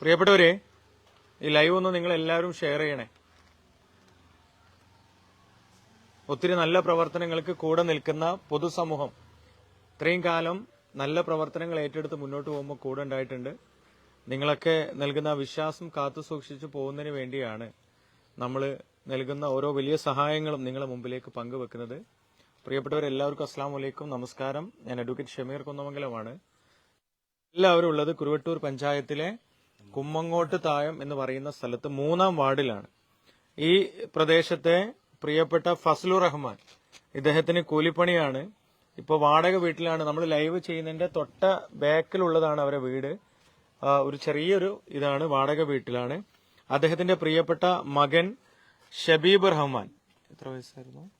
പ്രിയപ്പെട്ടവരെ ഈ ലൈവ് ഒന്ന് നിങ്ങൾ എല്ലാവരും ഷെയർ ചെയ്യണേ. ഒത്തിരി നല്ല പ്രവർത്തനങ്ങൾക്ക് കൂടെ നിൽക്കുന്ന പൊതുസമൂഹം ഇത്രയും കാലം നല്ല പ്രവർത്തനങ്ങൾ ഏറ്റെടുത്ത് മുന്നോട്ട് പോകുമ്പോൾ കൂടെ ഉണ്ടായിട്ടുണ്ട്. നിങ്ങളൊക്കെ നൽകുന്ന വിശ്വാസം കാത്തു സൂക്ഷിച്ചു പോകുന്നതിന് വേണ്ടിയാണ് നമ്മൾ നൽകുന്ന ഓരോ വലിയ സഹായങ്ങളും നിങ്ങളുടെ മുമ്പിലേക്ക് പങ്കുവെക്കുന്നത്. പ്രിയപ്പെട്ടവരെല്ലാവർക്കും അസ്സാം വലൈക്കും നമസ്കാരം. ഞാൻ അഡ്വക്കേറ്റ് ഷമീർ കുന്നമംഗലമാണ്. എല്ലാവരും ഉള്ളത് കുരുവട്ടൂർ പഞ്ചായത്തിലെ കുമ്മങ്ങോട്ട് തായം എന്ന് പറയുന്ന സ്ഥലത്ത് മൂന്നാം വാർഡിലാണ്. ഈ പ്രദേശത്തെ പ്രിയപ്പെട്ട ഫസ്ലു റഹ്മാൻ ഇദ്ദേഹത്തിന് കൂലിപ്പണിയാണ്. ഇപ്പൊ വാടക വീട്ടിലാണ്. നമ്മൾ ലൈവ് ചെയ്യുന്നതിന്റെ തൊട്ട ബാക്കിലുള്ളതാണ് അവരെ വീട്. ഒരു ചെറിയൊരു ഇതാണ് വാടക വീട്ടിലാണ്. അദ്ദേഹത്തിന്റെ പ്രിയപ്പെട്ട മകൻ ഷബീബ് റഹ്മാൻ. എത്ര വയസ്സായിരുന്നു?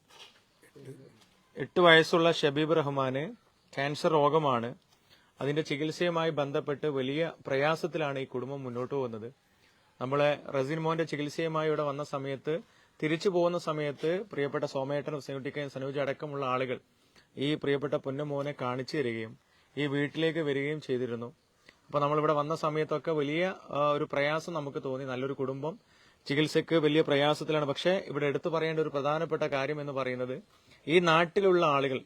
എട്ട് വയസ്സുള്ള ഷബീബ് റഹ്മാന് ക്യാൻസർ രോഗമാണ്. അതിന്റെ ചികിത്സയുമായി ബന്ധപ്പെട്ട് വലിയ പ്രയാസത്തിലാണ് ഈ കുടുംബം മുന്നോട്ട് പോകുന്നത്. നമ്മളെ റസിൻ മോന്റെ ചികിത്സയുമായി ഇവിടെ വന്ന സമയത്ത് തിരിച്ചു പോകുന്ന സമയത്ത് പ്രിയപ്പെട്ട സോമേട്ടനും സെനുട്ടിക്കയും സനുജ അടക്കമുള്ള ആളുകൾ ഈ പ്രിയപ്പെട്ട പൊന്നുമോനെ കാണിച്ചു തരികയും ഈ വീട്ടിലേക്ക് വരികയും ചെയ്തിരുന്നു. അപ്പൊ നമ്മളിവിടെ വന്ന സമയത്തൊക്കെ വലിയ ഒരു പ്രയാസം നമുക്ക് തോന്നി. നല്ലൊരു കുടുംബം. ചികിത്സയ്ക്ക് വലിയ പ്രയാസത്തിലാണ്. പക്ഷേ ഇവിടെ എടുത്തു പറയേണ്ട ഒരു പ്രധാനപ്പെട്ട കാര്യം എന്ന് പറയുന്നത് ഈ നാട്ടിലുള്ള ആളുകൾ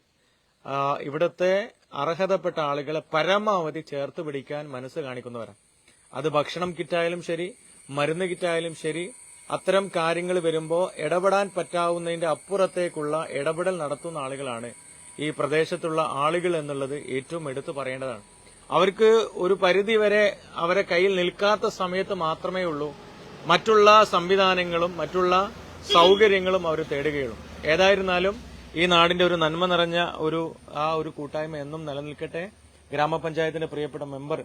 ഇവിടുത്തെ അർഹതപ്പെട്ട ആളുകളെ പരമാവധി ചേർത്ത് പിടിക്കാൻ മനസ്സ് കാണിക്കുന്നവരാണ് അത് ഭക്ഷണം കിറ്റായാലും ശരി മരുന്ന് കിറ്റായാലും ശരി അത്തരം കാര്യങ്ങൾ വരുമ്പോൾ ഇടപെടാൻ പറ്റാവുന്നതിന്റെ അപ്പുറത്തേക്കുള്ള ഇടപെടൽ നടത്തുന്ന ആളുകളാണ് ഈ പ്രദേശത്തുള്ള ആളുകൾ എന്നുള്ളത് ഏറ്റവും എടുത്തു പറയേണ്ടതാണ്. അവർക്ക് ഒരു പരിധി വരെ അവരെ കയ്യിൽ നിൽക്കാത്ത സമയത്ത് മാത്രമേ ഉള്ളൂ. മറ്റുള്ള സംവിധാനങ്ങളും മറ്റുള്ള സൗകര്യങ്ങളും അവർ തേടുകയുള്ളൂ. ഏതായിരുന്നാലും ഈ നാടിന്റെ ഒരു നന്മ നിറഞ്ഞ ഒരു ആ ഒരു കൂട്ടായ്മ എന്നും നിലനിൽക്കട്ടെ. ഗ്രാമപഞ്ചായത്തിന്റെ പ്രിയപ്പെട്ട മെമ്പർ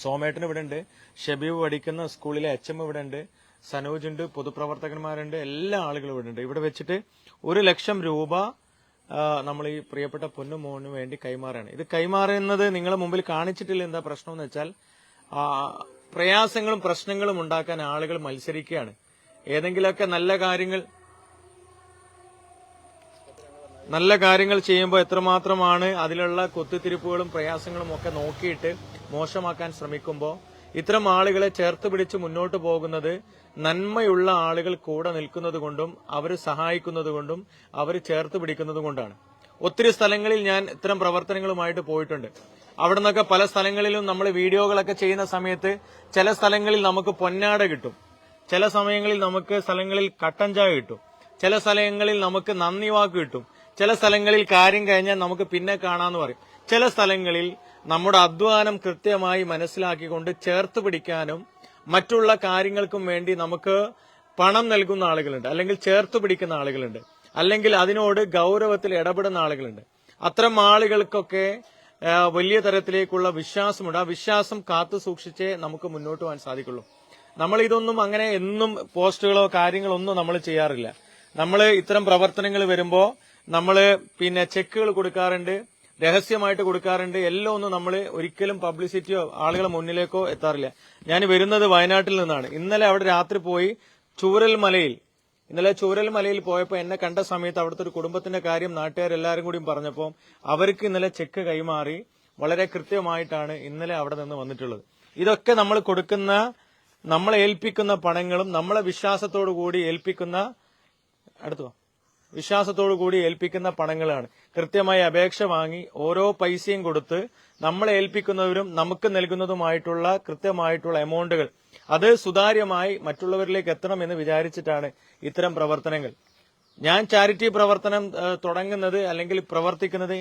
സോമേട്ടൻ ഇവിടെ ഉണ്ട്. ഷബീബ് പഠിക്കുന്ന സ്കൂളിലെ എച്ച് എം ഇവിടെ ഉണ്ട്. സനോജ് ഉണ്ട് പൊതുപ്രവർത്തകന്മാരുണ്ട് എല്ലാ ആളുകളും ഇവിടെ ഉണ്ട്. ഇവിടെ വെച്ചിട്ട് ഒരു ലക്ഷം രൂപ നമ്മൾ ഈ പ്രിയപ്പെട്ട പൊന്നുമോന് വേണ്ടി കൈമാറുകയാണ് ഇത് കൈമാറുന്നത് നിങ്ങളെ മുമ്പിൽ കാണിച്ചിട്ടില്ല എന്താ പ്രശ്നം എന്ന് വെച്ചാൽ പ്രയാസങ്ങളും പ്രശ്നങ്ങളും ഉണ്ടാക്കാൻ ആളുകൾ മത്സരിക്കുകയാണ്. ഏതെങ്കിലുമൊക്കെ നല്ല കാര്യങ്ങൾ നല്ല കാര്യങ്ങൾ ചെയ്യുമ്പോൾ എത്രമാത്രമാണ് അതിലുള്ള കൊത്തിത്തിരിപ്പുകളും പ്രയാസങ്ങളും ഒക്കെ നോക്കിയിട്ട് മോശമാക്കാൻ ശ്രമിക്കുമ്പോൾ ഇത്തരം ആളുകളെ ചേർത്ത് പിടിച്ച് മുന്നോട്ട് പോകുന്നത് നന്മയുള്ള ആളുകൾ കൂടെ നിൽക്കുന്നത് കൊണ്ടും അവർ സഹായിക്കുന്നത് കൊണ്ടും അവർ ചേർത്ത് പിടിക്കുന്നത് കൊണ്ടാണ്. ഒത്തിരി സ്ഥലങ്ങളിൽ ഞാൻ ഇത്തരം പ്രവർത്തനങ്ങളുമായിട്ട് പോയിട്ടുണ്ട്. അവിടെ നിന്നൊക്കെ പല സ്ഥലങ്ങളിലും നമ്മൾ വീഡിയോകളൊക്കെ ചെയ്യുന്ന സമയത്ത് ചില സ്ഥലങ്ങളിൽ നമുക്ക് പൊന്നാട കിട്ടും. ചില സമയങ്ങളിൽ നമുക്ക് സ്ഥലങ്ങളിൽ കട്ടൻ ചായ കിട്ടും. ചില സ്ഥലങ്ങളിൽ നമുക്ക് നന്ദി വാക്ക് കിട്ടും. ചില സ്ഥലങ്ങളിൽ കാര്യം കഴിഞ്ഞാൽ നമുക്ക് പിന്നെ കാണാന്ന് പറയും. ചില സ്ഥലങ്ങളിൽ നമ്മുടെ അധ്വാനം കൃത്യമായി മനസ്സിലാക്കിക്കൊണ്ട് ചേർത്ത് പിടിക്കാനും മറ്റുള്ള കാര്യങ്ങൾക്കും വേണ്ടി നമുക്ക് പണം നൽകുന്ന ആളുകളുണ്ട്. അല്ലെങ്കിൽ ചേർത്ത് പിടിക്കുന്ന ആളുകളുണ്ട്. അല്ലെങ്കിൽ അതിനോട് ഗൗരവത്തിൽ ഇടപെടുന്ന ആളുകളുണ്ട്. അത്തരം ആളുകൾക്കൊക്കെ വലിയ തരത്തിലേക്കുള്ള വിശ്വാസമുണ്ട്. ആ വിശ്വാസം കാത്തു സൂക്ഷിച്ചേ നമുക്ക് മുന്നോട്ട് പോകാൻ സാധിക്കുള്ളൂ. നമ്മൾ ഇതൊന്നും അങ്ങനെ എന്നും പോസ്റ്റുകളോ കാര്യങ്ങളോ ഒന്നും നമ്മൾ ചെയ്യാറില്ല. നമ്മൾ ഇത്തരം പ്രവർത്തനങ്ങൾ വരുമ്പോ നമ്മൾ പിന്നെ ചെക്കുകൾ കൊടുക്കാറുണ്ട് രഹസ്യമായിട്ട് കൊടുക്കാറുണ്ട്. എല്ലാം ഒന്നും നമ്മൾ ഒരിക്കലും പബ്ലിസിറ്റിയോ ആളുകളെ മുന്നിലേക്കോ എത്താറില്ല. ഞാൻ വരുന്നത് വയനാട്ടിൽ നിന്നാണ്. ഇന്നലെ അവിടെ രാത്രി പോയി ചൂരൽ മലയിൽ ഇന്നലെ ചൂരൽ മലയിൽ പോയപ്പോൾ എന്നെ കണ്ട സമയത്ത് അവിടുത്തെ ഒരു കുടുംബത്തിന്റെ കാര്യം നാട്ടുകാരെല്ലാവരും കൂടിയും പറഞ്ഞപ്പോൾ അവർക്ക് ഇന്നലെ ചെക്ക് കൈമാറി വളരെ കൃത്യമായിട്ടാണ് ഇന്നലെ അവിടെ നിന്ന് വന്നിട്ടുള്ളത്. ഇതൊക്കെ നമ്മൾ കൊടുക്കുന്ന നമ്മളെ ഏൽപ്പിക്കുന്ന പണങ്ങളും നമ്മളെ വിശ്വാസത്തോടു കൂടി ഏൽപ്പിക്കുന്ന അടുത്തു. വിശ്വാസത്തോടു കൂടി ഏൽപ്പിക്കുന്ന പണങ്ങളാണ്. കൃത്യമായി അപേക്ഷ വാങ്ങി ഓരോ പൈസയും കൊടുത്ത് നമ്മളെ ഏൽപ്പിക്കുന്നവരും നമുക്ക് നൽകുന്നതുമായിട്ടുള്ള കൃത്യമായിട്ടുള്ള എമൗണ്ടുകൾ അത് സുതാര്യമായി മറ്റുള്ളവരിലേക്ക് എത്തണം എന്ന് വിചാരിച്ചിട്ടാണ് ഇത്തരം പ്രവർത്തനങ്ങൾ. ഞാൻ ചാരിറ്റി പ്രവർത്തനം തുടങ്ങുന്നത് അല്ലെങ്കിൽ പ്രവർത്തിക്കുന്നത്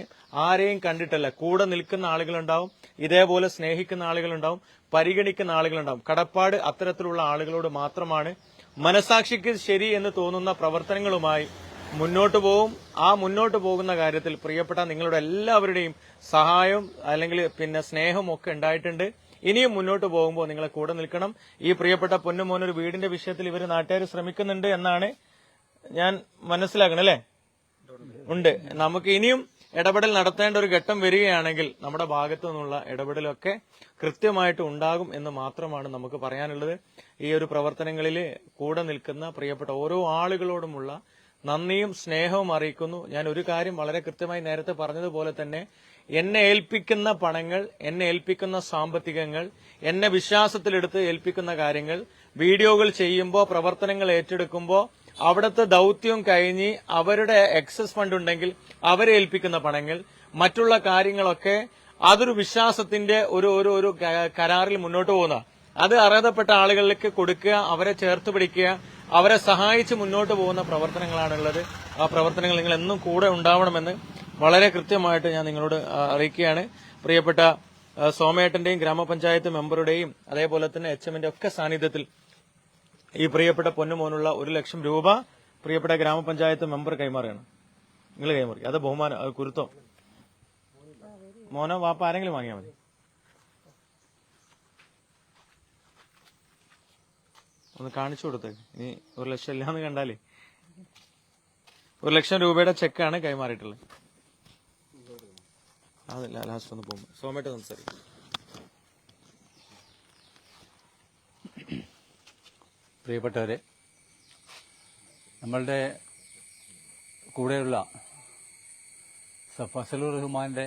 ആരെയും കണ്ടിട്ടല്ല. കൂടെ നിൽക്കുന്ന ആളുകളുണ്ടാവും ഇതേപോലെ സ്നേഹിക്കുന്ന ആളുകളുണ്ടാവും പരിഗണിക്കുന്ന ആളുകളുണ്ടാവും. കടപ്പാട് അത്തരത്തിലുള്ള ആളുകളോട് മാത്രമാണ് മനസാക്ഷിക്ക് ശരി എന്ന് തോന്നുന്ന പ്രവർത്തനങ്ങളുമായി മുന്നോട്ട് പോകും ആ മുന്നോട്ട് പോകുന്ന കാര്യത്തിൽ പ്രിയപ്പെട്ട നിങ്ങളുടെ എല്ലാവരുടെയും സഹായം അല്ലെങ്കിൽ പിന്നെ സ്നേഹവും ഒക്കെ ഉണ്ടായിട്ടുണ്ട്. ഇനിയും മുന്നോട്ട് പോകുമ്പോൾ നിങ്ങളെ കൂടെ നിൽക്കണം. ഈ പ്രിയപ്പെട്ട പൊന്നുമോൻ ഒരു വീടിന്റെ വിഷയത്തിൽ ഇവർ നാട്ടുകാർ ശ്രമിക്കുന്നുണ്ട് എന്നാണ് ഞാൻ മനസ്സിലാക്കണം അല്ലേ? ഉണ്ട്. നമുക്ക് ഇനിയും ഇടപെടൽ നടത്തേണ്ട ഒരു ഘട്ടം വരികയാണെങ്കിൽ നമ്മുടെ ഭാഗത്തു നിന്നുള്ള ഇടപെടലൊക്കെ കൃത്യമായിട്ട് ഉണ്ടാകും എന്ന് മാത്രമാണ് നമുക്ക് പറയാനുള്ളത്. ഈ ഒരു പ്രവർത്തനങ്ങളിൽ കൂടെ നിൽക്കുന്ന പ്രിയപ്പെട്ട ഓരോ ആളുകളോടുമുള്ള നന്ദിയും സ്നേഹവും അറിയിക്കുന്നു. ഞാൻ ഒരു കാര്യം വളരെ കൃത്യമായി നേരത്തെ പറഞ്ഞതുപോലെ തന്നെ എന്നെ ഏൽപ്പിക്കുന്ന പണങ്ങൾ എന്നെ ഏൽപ്പിക്കുന്ന സാമ്പത്തികങ്ങൾ എന്നെ വിശ്വാസത്തിലെടുത്ത് ഏൽപ്പിക്കുന്ന കാര്യങ്ങൾ വീഡിയോകൾ ചെയ്യുമ്പോൾ പ്രവർത്തനങ്ങൾ ഏറ്റെടുക്കുമ്പോൾ അവിടുത്തെ ദൗത്യം കഴിഞ്ഞ് അവരുടെ എക്സസ് ഫണ്ട് ഉണ്ടെങ്കിൽ അവരെ ഏൽപ്പിക്കുന്ന പണങ്ങൾ മറ്റുള്ള കാര്യങ്ങളൊക്കെ അതൊരു വിശ്വാസത്തിന്റെ ഒരു ഒരു ഒരു കരാറിൽ മുന്നോട്ട് പോകുന്ന. അത് അർഹതപ്പെട്ട ആളുകളിലേക്ക് കൊടുക്കുക അവരെ ചേർത്ത് പിടിക്കുക അവരെ സഹായിച്ച് മുന്നോട്ട് പോകുന്ന പ്രവർത്തനങ്ങളാണുള്ളത്. ആ പ്രവർത്തനങ്ങൾ നിങ്ങൾ എന്നും കൂടെ ഉണ്ടാവണമെന്ന് വളരെ കൃത്യമായിട്ട് ഞാൻ നിങ്ങളോട് അറിയിക്കുകയാണ്. പ്രിയപ്പെട്ട സോമേട്ടന്റെയും ഗ്രാമപഞ്ചായത്ത് മെമ്പറുടെയും അതേപോലെ തന്നെ എച്ച് എമ്മിന്റെ ഒക്കെ സാന്നിധ്യത്തിൽ ഈ പ്രിയപ്പെട്ട പൊന്നുമോനുള്ള ഒരു ലക്ഷം രൂപ പ്രിയപ്പെട്ട ഗ്രാമപഞ്ചായത്ത് മെമ്പർ കൈമാറുകയാണ്. നിങ്ങൾ കൈമാറി. അത് ബഹുമാനം കുരുത്തോ. മോനോ വാപ്പ ആരെങ്കിലും വാങ്ങിയാൽ മതി. ഒന്ന് കാണിച്ചു കൊടുത്തേ. ഇനി ഒരു ലക്ഷം ഇല്ലാന്ന് കണ്ടാലേ. ഒരു ലക്ഷം രൂപയുടെ ചെക്കാണ് കൈമാറിയിട്ടുള്ളത്. അതല്ല ലാസ്റ്റ് ഒന്ന് പോകുമ്പോ സോമേട്ട് സംസാരിക്കും. പ്രിയപ്പെട്ടവരെ നമ്മളുടെ കൂടെയുള്ള ഫസലുർ റഹ്മാന്റെ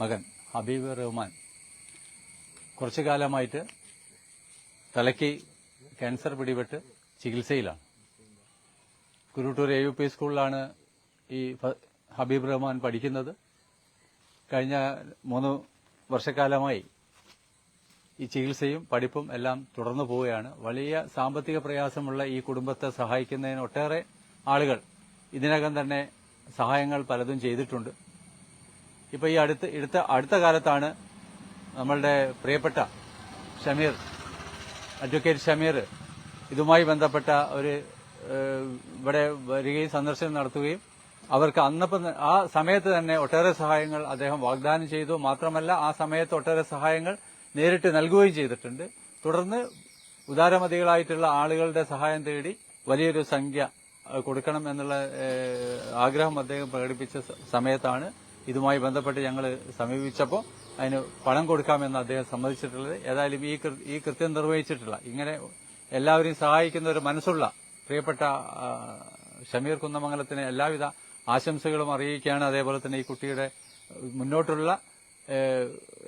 മകൻ ഹബീബ് റഹ്മാൻ കുറച്ചു കാലമായിട്ട് തലയ്ക്ക് ക്യാൻസർ പിടിപെട്ട് ചികിത്സയിലാണ്. കുരുട്ടൂർ എ യു പി സ്കൂളിലാണ് ഈ ഹബീബ് റഹ്മാൻ പഠിക്കുന്നത്. കഴിഞ്ഞ മൂന്ന് വർഷക്കാലമായി ഈ ചികിത്സയും പഠിപ്പും എല്ലാം തുടർന്നു പോവുകയാണ്. വലിയ സാമ്പത്തിക പ്രയാസമുള്ള ഈ കുടുംബത്തെ സഹായിക്കുന്നതിന് ഒട്ടേറെ ആളുകൾ ഇതിനകം തന്നെ സഹായങ്ങൾ പലതും ചെയ്തിട്ടുണ്ട്. ഇപ്പൊ ഈ അടുത്ത അടുത്ത കാലത്താണ് നമ്മളുടെ പ്രിയപ്പെട്ട ഷമീർ അഡ്വക്കേറ്റ് ഷമീർ ഇതുമായി ബന്ധപ്പെട്ട ഒരു ഇവിടെ വരികയും സന്ദർശനം നടത്തുകയും അവർക്ക് അന്നപ്പം ആ സമയത്ത് തന്നെ ഒട്ടേറെ സഹായങ്ങൾ അദ്ദേഹം വാഗ്ദാനം ചെയ്തു. മാത്രമല്ല ആ സമയത്ത് ഒട്ടേറെ സഹായങ്ങൾ നേരിട്ട് നൽകുകയും ചെയ്തിട്ടുണ്ട്. തുടർന്ന് ഉദാരമതികളായിട്ടുള്ള ആളുകളുടെ സഹായം തേടി വലിയൊരു സംഖ്യ കൊടുക്കണം എന്നുള്ള ആഗ്രഹം അദ്ദേഹം പ്രകടിപ്പിച്ച സമയത്താണ് ഇതുമായി ബന്ധപ്പെട്ട് ഞങ്ങൾ സമീപിച്ചപ്പോൾ അതിന് പണം കൊടുക്കാമെന്ന് അദ്ദേഹം സമ്മതിച്ചിട്ടുള്ളത്. ഏതായാലും ഈ ഈ കൃത്യം നിർവഹിച്ചിട്ടില്ല. ഇങ്ങനെ എല്ലാവരെയും സഹായിക്കുന്ന ഒരു മനസ്സുള്ള പ്രിയപ്പെട്ട ഷമീർ കുന്നമംഗലത്തിന് എല്ലാവിധ ആശംസകളും അറിയിക്കുകയാണ്. അതേപോലെ തന്നെ ഈ കുട്ടിയുടെ മുന്നോട്ടുള്ള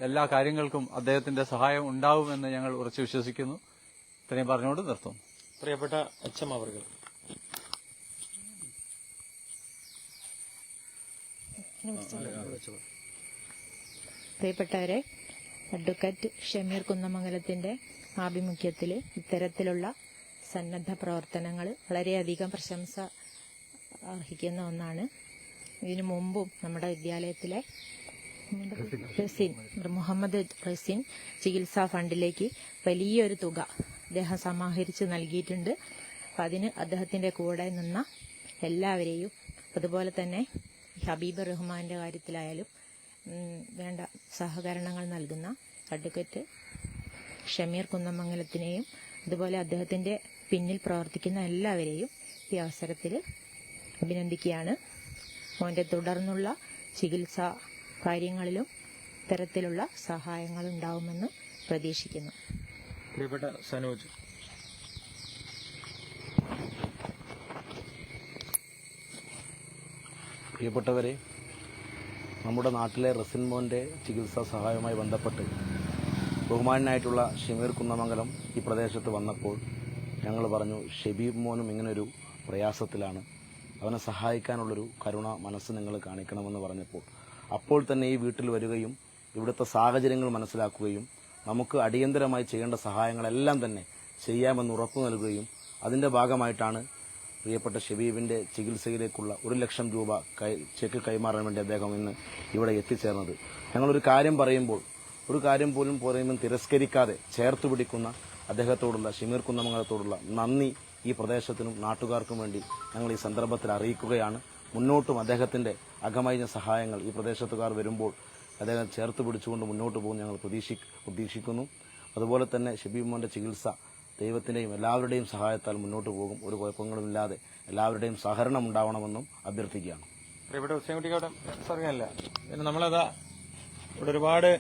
എല്ലാ കാര്യങ്ങൾക്കും അദ്ദേഹത്തിന്റെ സഹായം ഉണ്ടാവുമെന്ന് ഞങ്ങൾ ഉറച്ചു വിശ്വസിക്കുന്നു. ഇത്രയും പറഞ്ഞുകൊണ്ട് നിർത്തുന്നു. പ്രിയപ്പെട്ട എച്ച് എം അവർകൾ പ്രിയപ്പെട്ടവരെ അഡ്വക്കേറ്റ് ഷമീർ കുന്നമംഗലത്തിന്റെ ആഭിമുഖ്യത്തിൽ ഇത്തരത്തിലുള്ള സന്നദ്ധ പ്രവർത്തനങ്ങൾ വളരെയധികം പ്രശംസ അർഹിക്കുന്ന ഒന്നാണ്. ഇതിനു മുമ്പും നമ്മുടെ വിദ്യാലയത്തിലെ റസിൻ മുഹമ്മദ് റസിൻ ചികിത്സാ ഫണ്ടിലേക്ക് വലിയൊരു തുക അദ്ദേഹം സമാഹരിച്ച് നൽകിയിട്ടുണ്ട്. അപ്പം അതിന് അദ്ദേഹത്തിന്റെ കൂടെ നിന്ന എല്ലാവരെയും അതുപോലെ തന്നെ ഹബീബ് റഹ്മാന്റെ കാര്യത്തിലായാലും വേണ്ട സഹകരണങ്ങൾ നൽകുന്ന അഡ്വക്കേറ്റ് ഷമീർ കുന്നമംഗലത്തിനെയും അതുപോലെ അദ്ദേഹത്തിന്റെ പിന്നിൽ പ്രവർത്തിക്കുന്ന എല്ലാവരെയും ഈ അവസരത്തിൽ അഭിനന്ദിക്കുകയാണ്. മോന്റെ തുടർന്നുള്ള ചികിത്സാ കാര്യങ്ങളിലും ഇത്തരത്തിലുള്ള സഹായങ്ങൾ ഉണ്ടാവുമെന്ന് പ്രതീക്ഷിക്കുന്നു. പ്രിയപ്പെട്ട സനോജ് പ്രിയപ്പെട്ടവരെ നമ്മുടെ നാട്ടിലെ റസിൻ മോന്റെ ചികിത്സാ സഹായവുമായി ബന്ധപ്പെട്ട് ബഹുമാനായിട്ടുള്ള ഷമീർ കുന്നമംഗലം ഈ പ്രദേശത്ത് വന്നപ്പോൾ ഞങ്ങൾ പറഞ്ഞു ഷബീബ് മോനും ഇങ്ങനൊരു പ്രയാസത്തിലാണ്. അവനെ സഹായിക്കാനുള്ളൊരു കരുണ മനസ്സ് നിങ്ങൾ കാണിക്കണമെന്ന് പറഞ്ഞപ്പോൾ അപ്പോൾ തന്നെ ഈ വീട്ടിൽ വരികയും ഇവിടുത്തെ സാഹചര്യങ്ങൾ മനസ്സിലാക്കുകയും നമുക്ക് അടിയന്തരമായി ചെയ്യേണ്ട സഹായങ്ങളെല്ലാം തന്നെ ചെയ്യാമെന്ന് ഉറപ്പു നൽകുകയും അതിന്റെ ഭാഗമായിട്ടാണ് പ്രിയപ്പെട്ട ഷബീബിന്റെ ചികിത്സയിലേക്കുള്ള ഒരു ലക്ഷം രൂപ ചെക്ക് കൈമാറാൻ വേണ്ടി അദ്ദേഹം ഇന്ന് ഇവിടെ എത്തിച്ചേർന്നത്. ഞങ്ങളൊരു കാര്യം പറയുമ്പോൾ ഒരു കാര്യം പോലും പറയുമ്പോൾ തിരസ്കരിക്കാതെ ചേർത്ത് പിടിക്കുന്ന അദ്ദേഹത്തോടുള്ള ഷമീർ കുന്നമംഗലത്തോടുള്ള നന്ദി ഈ പ്രദേശത്തിനും നാട്ടുകാർക്കും വേണ്ടി ഞങ്ങൾ ഈ സന്ദർഭത്തിൽ അറിയിക്കുകയാണ്. മുന്നോട്ടും അദ്ദേഹത്തിന്റെ അകമഴിഞ്ഞ സഹായങ്ങൾ ഈ പ്രദേശത്തുകാർ വരുമ്പോൾ അദ്ദേഹം ചേർത്ത് പിടിച്ചുകൊണ്ട് മുന്നോട്ട് പോകും ഞങ്ങൾ പ്രതീക്ഷി പ്രതീക്ഷിക്കുന്നു. അതുപോലെ തന്നെ ഷബീബ് മോന്റെ ചികിത്സ ദൈവത്തിന്റെയും എല്ലാവരുടെയും സഹായത്താൽ മുന്നോട്ട് പോകും. ഒരു കുഴപ്പങ്ങളുമില്ലാതെ എല്ലാവരുടെയും സഹകരണം ഉണ്ടാവണമെന്നും അഭ്യർത്ഥിക്കുകയാണ്. പ്രിയപ്പെട്ട ഹുസൈൻകുട്ടിക്ക് അവിടെ പറഞ്ഞല്ല പിന്നെ നമ്മളതാ ഇവിടെ ഒരുപാട്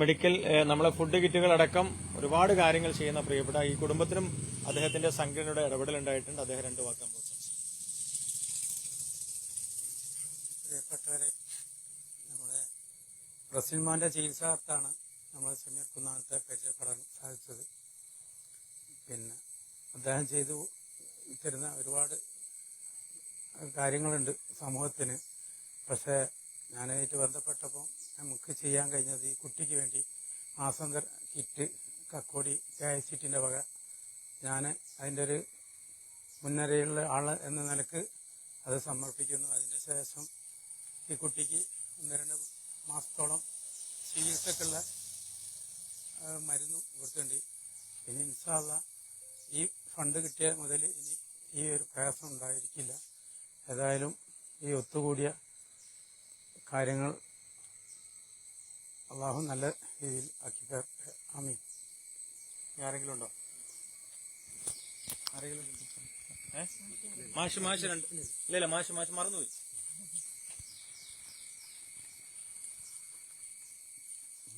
മെഡിക്കൽ നമ്മളെ ഫുഡ് കിറ്റുകൾ അടക്കം ഒരുപാട് കാര്യങ്ങൾ ചെയ്യുന്ന പ്രിയപ്പെട്ട ഈ കുടുംബത്തിനും അദ്ദേഹത്തിന്റെ സംഘടനയുടെ ഇടപെടൽ ഉണ്ടായിട്ടുണ്ട് അദ്ദേഹം രണ്ട് വാക്കാൻ പ്രിയപ്പെട്ടവരെ നമ്മുടെ റസിൽമാന്റെ ചികിത്സാർത്ഥാണ് നമ്മൾ സമീർ കുന്നാളത്തെ പരിചയപ്പെടാൻ സാധിച്ചത്. പിന്നെ അദ്ദേഹം ചെയ്തു തരുന്ന ഒരുപാട് കാര്യങ്ങളുണ്ട് സമൂഹത്തിന്. പക്ഷേ ഞാനായിട്ട് ബന്ധപ്പെട്ടപ്പോൾ നമുക്ക് ചെയ്യാൻ കഴിഞ്ഞത് ഈ കുട്ടിക്ക് വേണ്ടി മാസം കിറ്റ് കക്കോടി കെ ഐ സിറ്റിന്റെ വക ഞാൻ അതിന്റെ ഒരു മുൻനിരയിലുള്ള ആൾ എന്ന നിലയ്ക്ക് അത് സമർപ്പിക്കുന്നു. അതിന് ശേഷം ഈ കുട്ടിക്ക് ഒന്ന് രണ്ട് മാസത്തോളം ചികിത്സക്കുള്ള മരുന്നും കൊടുത്തിട്ടുണ്ട്. ഇനി ഇൻഷാല്ല ഈ ഫണ്ട് കിട്ടിയ മുതൽ ഇനി ഈ ഒരു പ്രയാസം ഉണ്ടായിരിക്കില്ല. ഏതായാലും ഈ ഒത്തുകൂടിയ കാര്യങ്ങൾ അള്ളാഹു നല്ല രീതിയിൽ ആക്കി തരട്ടെ ആമീൻ. ആരെങ്കിലും ഉണ്ടോ? ആരെങ്കിലും? മാഷ് മാഷ് രണ്ട് ഇല്ല മാഷ് മാഷ് മറന്നുപോയി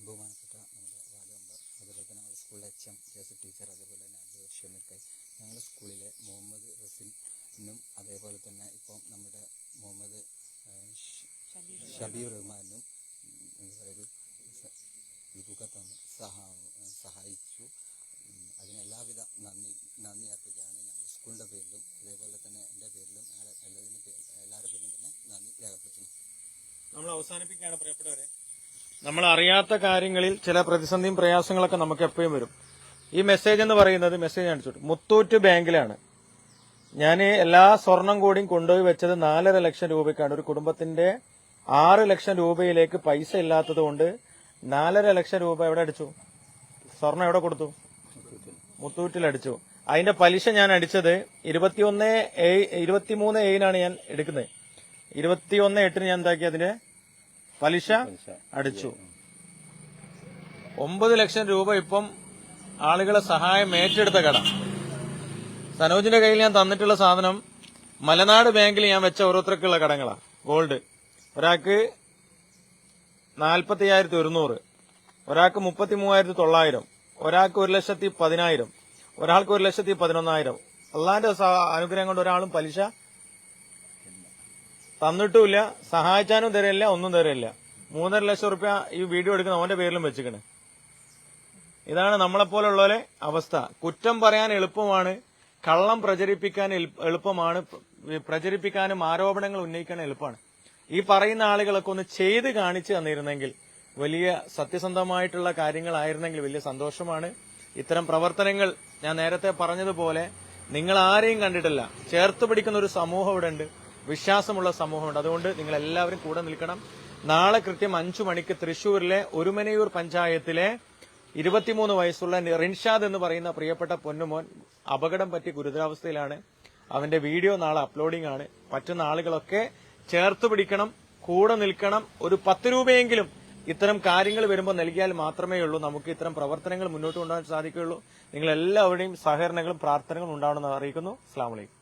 ബഹുമാനപ്പെട്ട നമ്മുടെ ward member M Joseph teacher അതേപോലെ തന്നെ അബ്ദുൾ ഷമീർ ഞങ്ങളുടെ സ്കൂളിലെ മുഹമ്മദ് റസിനും അതേപോലെ തന്നെ ഇപ്പം നമ്മുടെ മുഹമ്മദ് ഷബീർ റഹ്മാനും എന്താ ഒരു തന്ന് സഹാ- സഹായിച്ചു. അതിന് എല്ലാവിധ നന്ദി നന്ദി അർപ്പിക്കുകയാണ് ഞങ്ങൾ സ്കൂളിന്റെ പേരിലും അതേപോലെ തന്നെ എന്റെ പേരിലും പേരിലും എല്ലാവരുടെ പേരിലും തന്നെ നന്ദി രേഖപ്പെടുത്തുന്നു. നമ്മൾ അവസാനിപ്പിക്കുകയാണ് പ്രിയപ്പെട്ടവരെ. നമ്മൾ അറിയാത്ത കാര്യങ്ങളിൽ ചില പ്രതിസന്ധിയും പ്രയാസങ്ങളൊക്കെ നമുക്ക് എപ്പോഴും വരും. ഈ മെസ്സേജ് എന്ന് പറയുന്നത് മെസ്സേജ് അടിച്ചോട്ട്. മുത്തൂറ്റ് ബാങ്കിലാണ്. ഞാൻ എല്ലാ സ്വർണം കൂടിയും കൊണ്ടുപോയി വെച്ചത് നാലര ലക്ഷം രൂപയ്ക്കാണ്. ഒരു കുടുംബത്തിന്റെ ആറ് ലക്ഷം രൂപയിലേക്ക് പൈസ ഇല്ലാത്തത് കൊണ്ട് നാലര ലക്ഷം രൂപ എവിടെ അടിച്ചു? സ്വർണം എവിടെ കൊടുത്തു? മുത്തൂറ്റിൽ അടിച്ചു. അതിന്റെ പലിശ ഞാൻ അടിച്ചത് ഇരുപത്തിയൊന്ന് ഇരുപത്തിമൂന്ന് ഏഴിനാണ് ഞാൻ എടുക്കുന്നത്. ഇരുപത്തിയൊന്ന് എട്ടിന് ഞാൻ എന്താക്കി അതിന്റെ പലിശ അടിച്ചു. ഒമ്പത് ലക്ഷം രൂപ ഇപ്പം ആളുകളെ സഹായം ഏറ്റെടുത്ത കട. സനോജിന്റെ കയ്യിൽ ഞാൻ തന്നിട്ടുള്ള സാധനം മലനാട് ബാങ്കിൽ ഞാൻ വെച്ച ഓരോരുത്തർക്കുള്ള കടങ്ങളാണ് ഗോൾഡ്. ഒരാൾക്ക് നാൽപ്പത്തി അയ്യായിരത്തി ഒരുന്നൂറ്. ഒരാൾക്ക് മുപ്പത്തി മൂവായിരത്തി തൊള്ളായിരം. ഒരാൾക്ക് ഒരു ലക്ഷത്തി പതിനായിരം. ഒരാൾക്ക് ഒരു ലക്ഷത്തി പതിനൊന്നായിരം. അള്ളാന്റെ അനുഗ്രഹം കൊണ്ട് ഒരാളും പലിശ തന്നിട്ടുമില്ല സഹായിച്ചാനും തരില്ല ഒന്നും തരില്ല. മൂന്നര ലക്ഷം റുപ്യ ഈ വീഡിയോ എടുക്കുന്ന അവന്റെ പേരിലും വെച്ചിക്കണ് ഇതാണ് നമ്മളെപ്പോലുള്ളവരെ അവസ്ഥ. കുറ്റം പറയാൻ എളുപ്പമാണ് കള്ളം പ്രചരിപ്പിക്കാൻ എളുപ്പമാണ് പ്രചരിപ്പിക്കാനും ആരോപണങ്ങൾ ഉന്നയിക്കാൻ എളുപ്പമാണ്. ഈ പറയുന്ന ആളുകളൊക്കെ ഒന്ന് ചെയ്ത് കാണിച്ചു തന്നിരുന്നെങ്കിൽ വലിയ സത്യസന്ധമായിട്ടുള്ള കാര്യങ്ങളായിരുന്നെങ്കിൽ വലിയ സന്തോഷമാണ്. ഇത്തരം പ്രവർത്തനങ്ങൾ ഞാൻ നേരത്തെ പറഞ്ഞതുപോലെ നിങ്ങൾ ആരെയും കണ്ടിട്ടില്ല. ചേർത്ത് പിടിക്കുന്ന ഒരു സമൂഹം ഇവിടെ ഉണ്ട് വിശ്വാസമുള്ള സമൂഹമുണ്ട്. അതുകൊണ്ട് നിങ്ങൾ എല്ലാവരും കൂടെ നിൽക്കണം. നാളെ കൃത്യം അഞ്ചു മണിക്ക് തൃശൂരിലെ ഒരുമനയൂർ പഞ്ചായത്തിലെ ഇരുപത്തിമൂന്ന് വയസ്സുള്ള റിൻഷാദ് എന്ന് പറയുന്ന പ്രിയപ്പെട്ട പൊന്നുമോൻ അപകടം പറ്റി ഗുരുതരാവസ്ഥയിലാണ്. അവന്റെ വീഡിയോ നാളെ അപ്ലോഡിംഗ് ആണ്. പറ്റുന്ന ആളുകളൊക്കെ ചേർത്ത് പിടിക്കണം കൂടെ നിൽക്കണം. ഒരു പത്ത് രൂപയെങ്കിലും ഇത്തരം കാര്യങ്ങൾ വരുമ്പോൾ നൽകിയാൽ മാത്രമേ ഉള്ളൂ. നമുക്ക് ഇത്തരം പ്രവർത്തനങ്ങൾ മുന്നോട്ട് കൊണ്ടുപോകാൻ സാധിക്കുകയുള്ളൂ. നിങ്ങൾ എല്ലാവരുടെയും സഹകരണങ്ങളും പ്രാർത്ഥനകളും ഉണ്ടാവണമെന്ന് അറിയിക്കുന്നു. അസ്ലാം വലൈക്കും